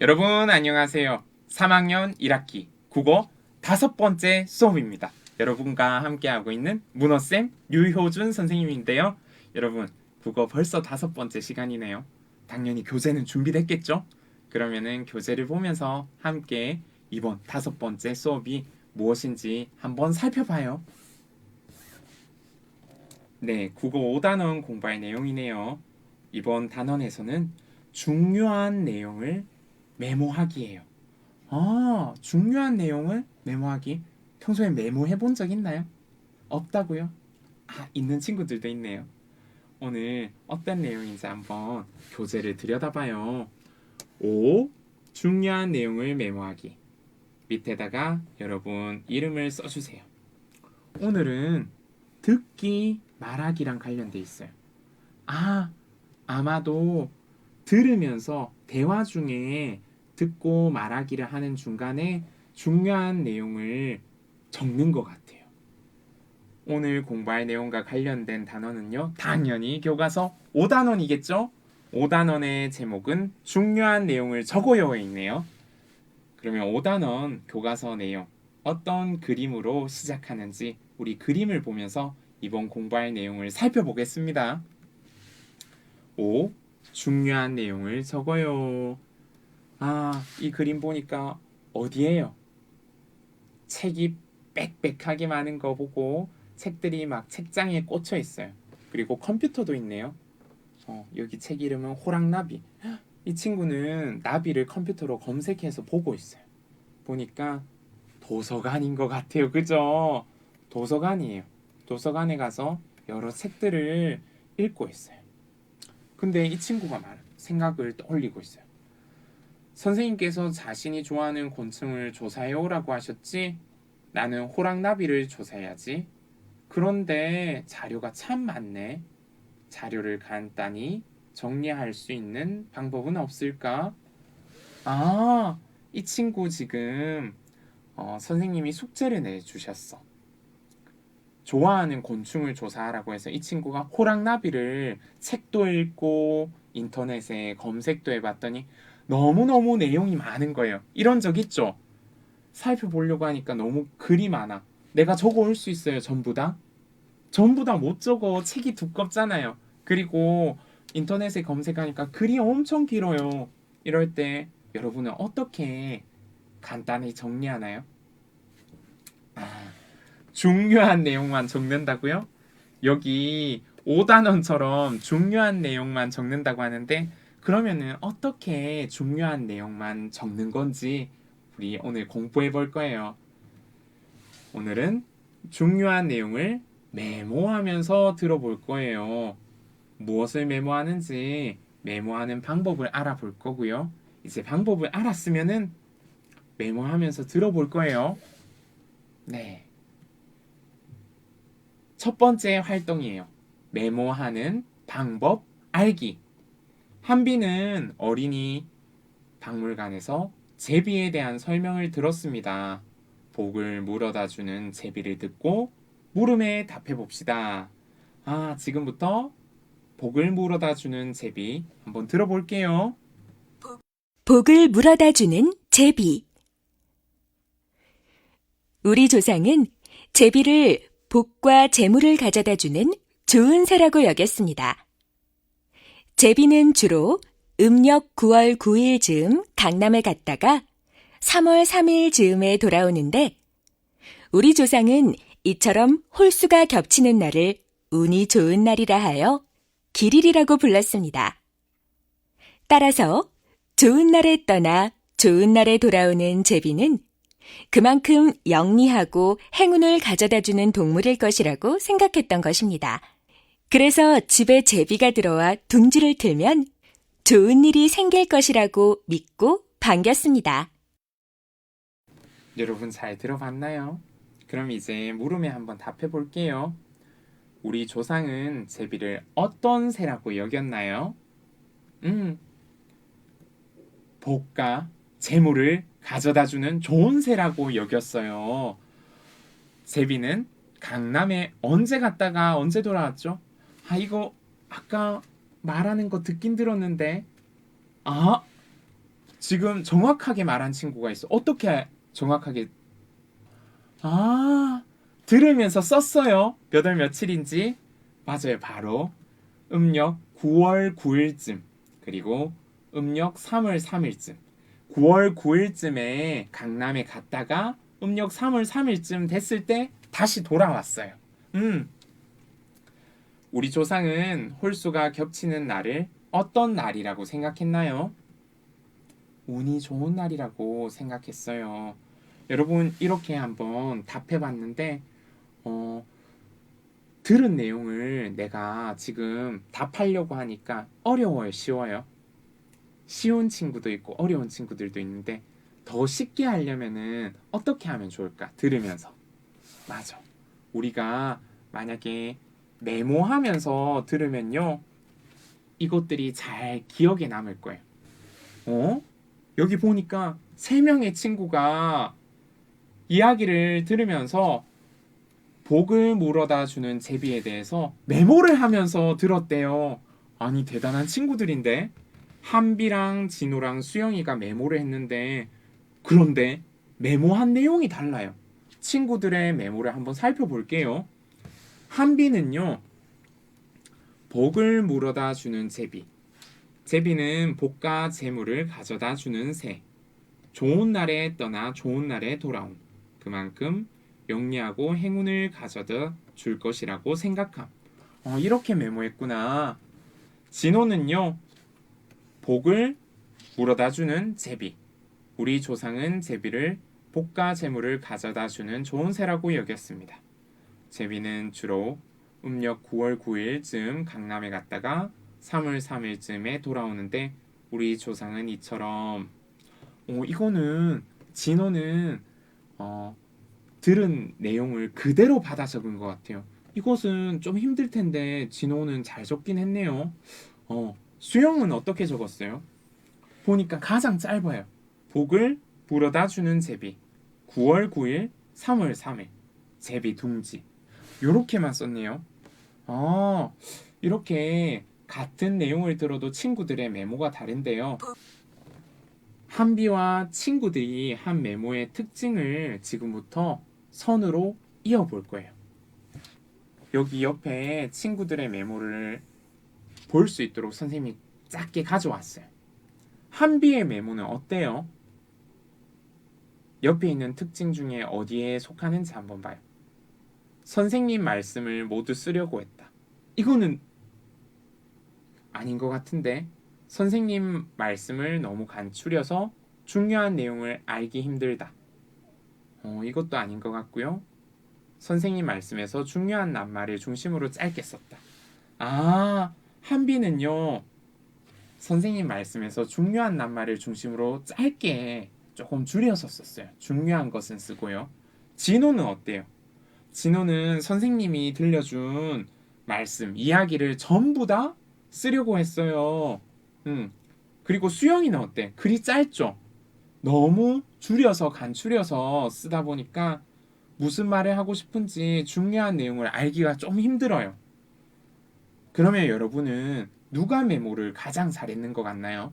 여러분 안녕하세요. 3학년 1학기 국어 다섯 번째 수업입니다. 여러분과 함께하고 있는 문어쌤 유효준 선생님인데요. 여러분 국어 벌써 다섯 번째 시간이네요. 당연히 교재는 준비됐겠죠? 그러면은 교재를 보면서 함께 이번 다섯 번째 수업이 무엇인지 한번 살펴봐요. 네, 국어 5단원 공부할 내용이네요. 이번 단원에서는 중요한 내용을 메모하기예요. 아, 중요한 내용을 메모하기. 평소에 메모해 본 적 있나요? 없다고요? 아, 있는 친구들도 있네요. 오늘 어떤 내용인지 한번 교재를 들여다봐요. 5. 중요한 내용을 메모하기. 밑에다가 여러분 이름을 써주세요. 오늘은 듣기, 말하기랑 관련돼 있어요. 아, 아마도 들으면서 대화 중에 듣고 말하기를 하는 중간에 중요한 내용을 적는 것 같아요. 오늘 공부할 내용과 관련된 단어는요, 당연히 교과서 5단원이겠죠? 5단원의 제목은 중요한 내용을 적어요에 있네요. 그러면 5단원 교과서 내용 어떤 그림으로 시작하는지 우리 그림을 보면서 이번 공부할 내용을 살펴보겠습니다. 5. 중요한 내용을 적어요. 아, 이 그림 보니까 어디에요? 책이 빽빽하게 많은 거 보고 책들이 막 책장에 꽂혀 있어요. 그리고 컴퓨터도 있네요. 어, 여기 책 이름은 호랑나비. 헉, 이 친구는 나비를 컴퓨터로 검색해서 보고 있어요. 보니까 도서관인 것 같아요. 그죠? 도서관이에요. 도서관에 가서 여러 책들을 읽고 있어요. 근데 이 친구가 말 생각을 떠올리고 있어요. 선생님께서 자신이 좋아하는 곤충을 조사해오라고 하셨지? 나는 호랑나비를 조사해야지. 그런데 자료가 참 많네. 자료를 간단히 정리할 수 있는 방법은 없을까? 아, 이 친구 지금 어, 선생님이 숙제를 내주셨어. 좋아하는 곤충을 조사하라고 해서 이 친구가 호랑나비를 책도 읽고 인터넷에 검색도 해봤더니 너무너무 내용이 많은 거예요. 이런 적 있죠? 살펴보려고 하니까 너무 글이 많아. 내가 적어 올 수 있어요, 전부 다? 전부 다 못 적어. 책이 두껍잖아요. 그리고 인터넷에 검색하니까 글이 엄청 길어요. 이럴 때 여러분은 어떻게 간단히 정리하나요? 아, 중요한 내용만 적는다고요? 여기 5단원처럼 중요한 내용만 적는다고 하는데 그러면은 어떻게 중요한 내용만 적는 건지 우리 오늘 공부해 볼 거예요. 오늘은 중요한 내용을 메모하면서 들어볼 거예요. 무엇을 메모하는지 메모하는 방법을 알아볼 거고요. 이제 방법을 알았으면은 메모하면서 들어볼 거예요. 네. 첫 번째 활동이에요. 메모하는 방법 알기. 한비는 어린이 박물관에서 제비에 대한 설명을 들었습니다. 복을 물어다 주는 제비를 듣고 물음에 답해 봅시다. 아, 지금부터 복을 물어다 주는 제비 한번 들어볼게요. 복을 물어다 주는 제비. 우리 조상은 제비를 복과 재물을 가져다 주는 좋은 새라고 여겼습니다. 제비는 주로 음력 9월 9일 즈음 강남에 갔다가 3월 3일 즈음에 돌아오는데 우리 조상은 이처럼 홀수가 겹치는 날을 운이 좋은 날이라 하여 길일이라고 불렀습니다. 따라서 좋은 날에 떠나 좋은 날에 돌아오는 제비는 그만큼 영리하고 행운을 가져다 주는 동물일 것이라고 생각했던 것입니다. 그래서 집에 제비가 들어와 둥지를 틀면 좋은 일이 생길 것이라고 믿고 반겼습니다. 여러분 잘 들어봤나요? 그럼 이제 물음에 한번 답해 볼게요. 우리 조상은 제비를 어떤 새라고 여겼나요? 음, 복과 재물을 가져다 주는 좋은 새라고 여겼어요. 제비는 강남에 언제 갔다가 언제 돌아왔죠? 아, 이거 아까 말하는 거 듣긴 들었는데. 아, 지금 정확하게 말한 친구가 있어. 어떻게 정확하게? 아, 들으면서 썼어요. 몇 월 며칠인지. 맞아요. 바로 음력 9월 9일쯤. 그리고 음력 3월 3일쯤. 9월 9일쯤에 강남에 갔다가 음력 3월 3일쯤 됐을 때 다시 돌아왔어요. 음. 우리 조상은 홀수가 겹치는 날을 어떤 날이라고 생각했나요? 운이 좋은 날이라고 생각했어요. 여러분 이렇게 한번 답해봤는데 어, 들은 내용을 내가 지금 답하려고 하니까 어려워요, 쉬워요? 쉬운 친구도 있고 어려운 친구들도 있는데 더 쉽게 하려면은 어떻게 하면 좋을까? 들으면서 맞아. 우리가 만약에 메모하면서 들으면요 이것들이 잘 기억에 남을 거예요. 어? 여기 보니까 세 명의 친구가 이야기를 들으면서 복을 물어다 주는 제비에 대해서 메모를 하면서 들었대요. 아니 대단한 친구들인데 한비랑 진호랑 수영이가 메모를 했는데 그런데 메모한 내용이 달라요. 친구들의 메모를 한번 살펴볼게요. 한비는요 복을 물어다 주는 제비. 제비는 복과 재물을 가져다 주는 새. 좋은 날에 떠나 좋은 날에 돌아옴. 그만큼 영리하고 행운을 가져다 줄 것이라고 생각함. 어, 이렇게 메모했구나. 진호는요, 복을 물어다 주는 제비. 우리 조상은 제비를 복과 재물을 가져다 주는 좋은 새라고 여겼습니다. 제비는 주로 음력 9월 9일쯤 강남에 갔다가 3월 3일쯤에 돌아오는데 우리 조상은 이처럼 어, 이거는 진호는 어, 들은 내용을 그대로 받아 적은 것 같아요. 이것은 좀 힘들 텐데 진호는 잘 적긴 했네요. 어, 수영은 어떻게 적었어요? 보니까 가장 짧아요. 복을 물어다 주는 제비. 9월 9일, 3월 3일. 제비 둥지. 요렇게만 썼네요. 아, 이렇게 같은 내용을 들어도 친구들의 메모가 다른데요. 한비와 친구들이 한 메모의 특징을 지금부터 선으로 이어볼 거예요. 여기 옆에 친구들의 메모를 볼 수 있도록 선생님이 작게 가져왔어요. 한비의 메모는 어때요? 옆에 있는 특징 중에 어디에 속하는지 한번 봐요. 선생님 말씀을 모두 쓰려고 했다. 이거는 아닌 것 같은데 선생님 말씀을 너무 간추려서 중요한 내용을 알기 힘들다. 어, 이것도 아닌 것 같고요. 선생님 말씀에서 중요한 낱말을 중심으로 짧게 썼다. 아, 한비는요. 선생님 말씀에서 중요한 낱말을 중심으로 짧게 조금 줄여서 썼어요. 중요한 것은 쓰고요. 진호는 어때요? 진호는 선생님이 들려준 말씀, 이야기를 전부 다 쓰려고 했어요. 음. 그리고 수영이는 어때? 글이 짧죠? 너무 줄여서 간추려서 쓰다 보니까 무슨 말을 하고 싶은지 중요한 내용을 알기가 좀 힘들어요. 그러면 여러분은 누가 메모를 가장 잘했는 것 같나요?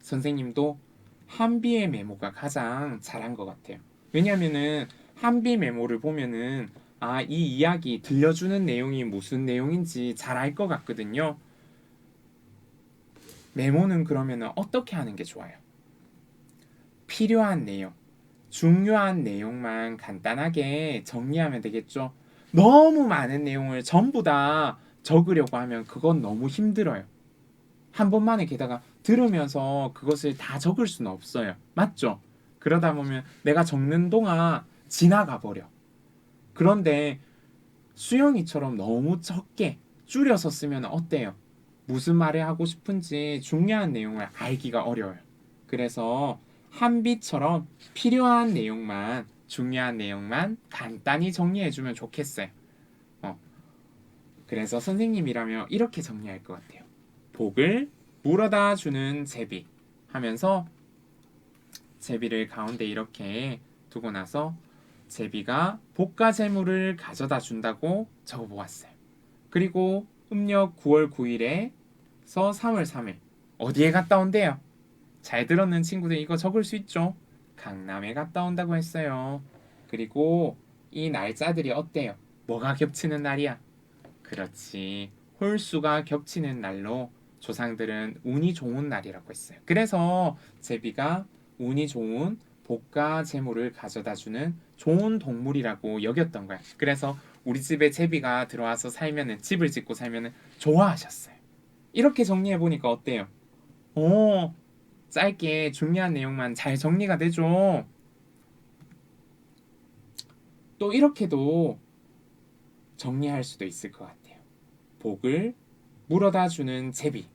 선생님도 한비의 메모가 가장 잘한 것 같아요. 왜냐하면은 한비 메모를 보면은 아, 이 이야기 들려주는 내용이 무슨 내용인지 잘 알 것 같거든요. 메모는 그러면은 어떻게 하는 게 좋아요? 필요한 내용, 중요한 내용만 간단하게 정리하면 되겠죠. 너무 많은 내용을 전부 다 적으려고 하면 그건 너무 힘들어요. 한 번만에 게다가 들으면서 그것을 다 적을 수는 없어요. 맞죠? 그러다 보면 내가 적는 동안 지나가 버려. 그런데 수영이처럼 너무 적게 줄여서 쓰면 어때요? 무슨 말을 하고 싶은지 중요한 내용을 알기가 어려워요. 그래서 한비처럼 필요한 내용만 중요한 내용만 간단히 정리해주면 좋겠어요. 어. 그래서 선생님이라면 이렇게 정리할 것 같아요. 복을 물어다 주는 제비 하면서 제비를 가운데 이렇게 두고 나서 제비가 복과 재물을 가져다 준다고 적어보았어요. 그리고 음력 9월 9일에서 3월 3일 어디에 갔다 온대요? 잘 들었는 친구들 이거 적을 수 있죠? 강남에 갔다 온다고 했어요. 그리고 이 날짜들이 어때요? 뭐가 겹치는 날이야? 그렇지. 홀수가 겹치는 날로 조상들은 운이 좋은 날이라고 했어요. 그래서 제비가 운이 좋은 복과 재물을 가져다 주는 좋은 동물이라고 여겼던 거야. 그래서 우리 집에 제비가 들어와서 살면은 집을 짓고 살면은 좋아하셨어요. 이렇게 정리해 보니까 어때요? 오, 짧게 중요한 내용만 잘 정리가 되죠. 또 이렇게도 정리할 수도 있을 것 같아요. 복을 물어다 주는 제비.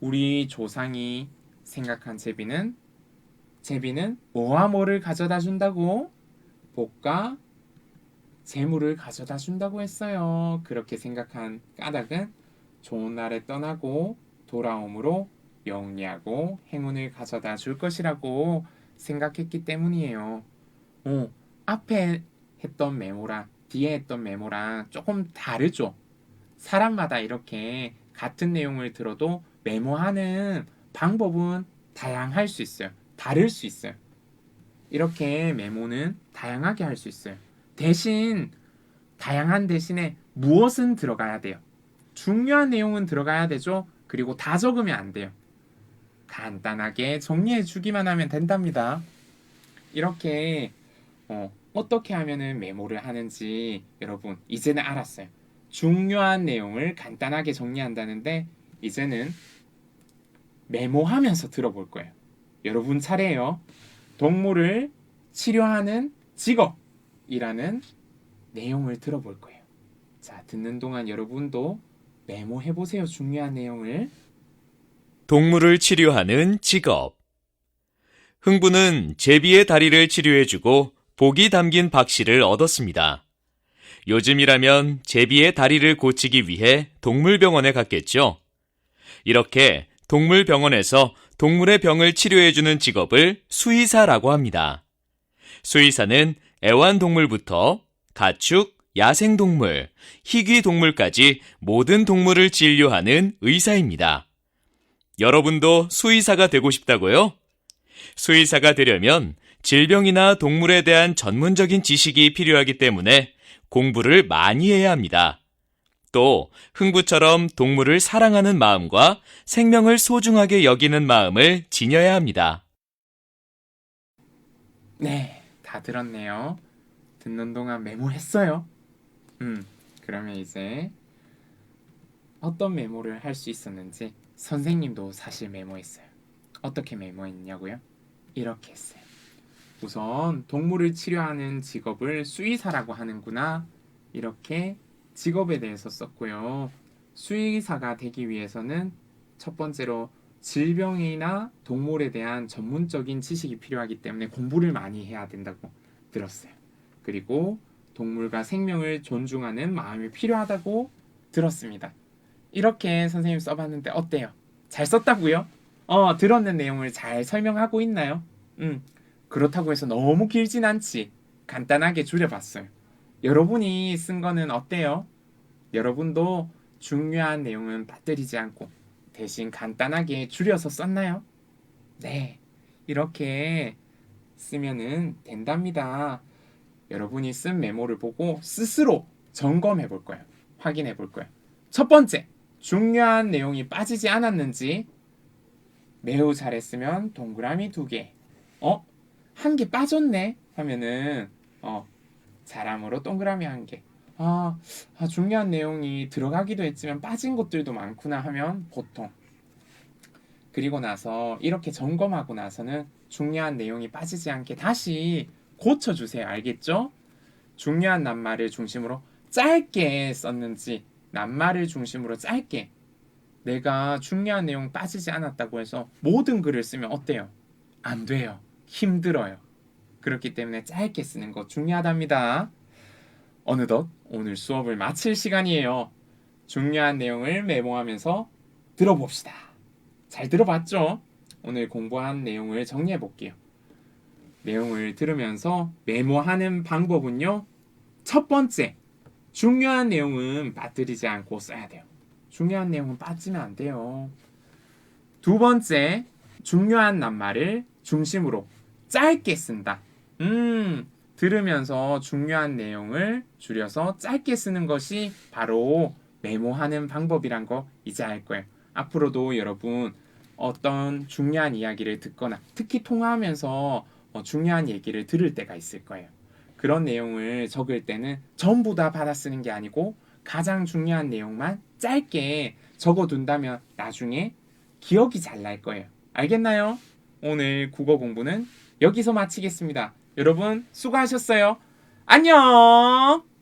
우리 조상이 생각한 제비는 제비는 뭐를 가져다 준다고? 복과 재물을 가져다 준다고 했어요. 그렇게 생각한 까닭은 좋은 날에 떠나고 돌아옴으로 영리하고 행운을 가져다 줄 것이라고 생각했기 때문이에요. 어, 앞에 했던 메모랑 뒤에 했던 메모랑 조금 다르죠. 사람마다 이렇게 같은 내용을 들어도 메모하는 방법은 다양할 수 있어요. 다를 수 있어요. 이렇게 메모는 다양하게 할 수 있어요. 대신 다양한 대신에 무엇은 들어가야 돼요. 중요한 내용은 들어가야 되죠. 그리고 다 적으면 안 돼요. 간단하게 정리해 주기만 하면 된답니다. 이렇게 어, 어떻게 하면은 메모를 하는지 여러분 이제는 알았어요. 중요한 내용을 간단하게 정리한다는데 이제는 메모하면서 들어볼 거예요. 여러분 차례예요. 동물을 치료하는 직업이라는 내용을 들어볼 거예요. 자, 듣는 동안 여러분도 메모해 보세요. 중요한 내용을. 동물을 치료하는 직업. 흥부는 제비의 다리를 치료해주고 복이 담긴 박씨를 얻었습니다. 요즘이라면 제비의 다리를 고치기 위해 동물병원에 갔겠죠. 이렇게 동물병원에서 동물의 병을 치료해주는 직업을 수의사라고 합니다. 수의사는 애완동물부터 가축, 야생동물, 희귀동물까지 모든 동물을 진료하는 의사입니다. 여러분도 수의사가 되고 싶다고요? 수의사가 되려면 질병이나 동물에 대한 전문적인 지식이 필요하기 때문에 공부를 많이 해야 합니다. 또 흥부처럼 동물을 사랑하는 마음과 생명을 소중하게 여기는 마음을 지녀야 합니다. 네, 다 들었네요. 듣는 동안 메모했어요. 음, 그러면 이제 어떤 메모를 할 수 있었는지 선생님도 사실 메모했어요. 어떻게 메모했냐고요? 이렇게 했어요. 우선 동물을 치료하는 직업을 수의사라고 하는구나. 이렇게 직업에 대해서 썼고요. 수의사가 되기 위해서는 첫 번째로 질병이나 동물에 대한 전문적인 지식이 필요하기 때문에 공부를 많이 해야 된다고 들었어요. 그리고 동물과 생명을 존중하는 마음이 필요하다고 들었습니다. 이렇게 선생님 써봤는데 어때요? 잘 썼다고요? 어, 들었는 내용을 잘 설명하고 있나요? 음, 그렇다고 해서 너무 길진 않지. 간단하게 줄여봤어요. 여러분이 쓴 거는 어때요? 여러분도 중요한 내용은 빠뜨리지 않고 대신 간단하게 줄여서 썼나요? 네. 이렇게 쓰면은 된답니다. 여러분이 쓴 메모를 보고 스스로 점검해 볼 거예요. 확인해 볼 거예요. 첫 번째, 중요한 내용이 빠지지 않았는지 매우 잘했으면 동그라미 두 개. 어? 한 개 빠졌네? 하면은 어, 잘함으로 동그라미 한 개. 아, 아, 중요한 내용이 들어가기도 했지만 빠진 것들도 많구나 하면 보통. 그리고 나서 이렇게 점검하고 나서는 중요한 내용이 빠지지 않게 다시 고쳐주세요. 알겠죠? 중요한 낱말을 중심으로 짧게 썼는지 낱말을 중심으로 짧게 내가 중요한 내용 빠지지 않았다고 해서 모든 글을 쓰면 어때요? 안 돼요. 힘들어요. 그렇기 때문에 짧게 쓰는 거 중요하답니다. 어느덧 오늘 수업을 마칠 시간이에요. 중요한 내용을 메모하면서 들어봅시다. 잘 들어봤죠? 오늘 공부한 내용을 정리해 볼게요. 내용을 들으면서 메모하는 방법은요. 첫 번째, 중요한 내용은 빠뜨리지 않고 써야 돼요. 중요한 내용은 빠지면 안 돼요. 두 번째, 중요한 낱말을 중심으로 짧게 쓴다. 음, 들으면서 중요한 내용을 줄여서 짧게 쓰는 것이 바로 메모하는 방법이란 거 이제 알 거예요. 앞으로도 여러분 어떤 중요한 이야기를 듣거나 특히 통화하면서 어, 중요한 얘기를 들을 때가 있을 거예요. 그런 내용을 적을 때는 전부 다 받아 쓰는 게 아니고 가장 중요한 내용만 짧게 적어둔다면 나중에 기억이 잘 날 거예요. 알겠나요? 오늘 국어 공부는 여기서 마치겠습니다. 여러분 수고하셨어요. 안녕!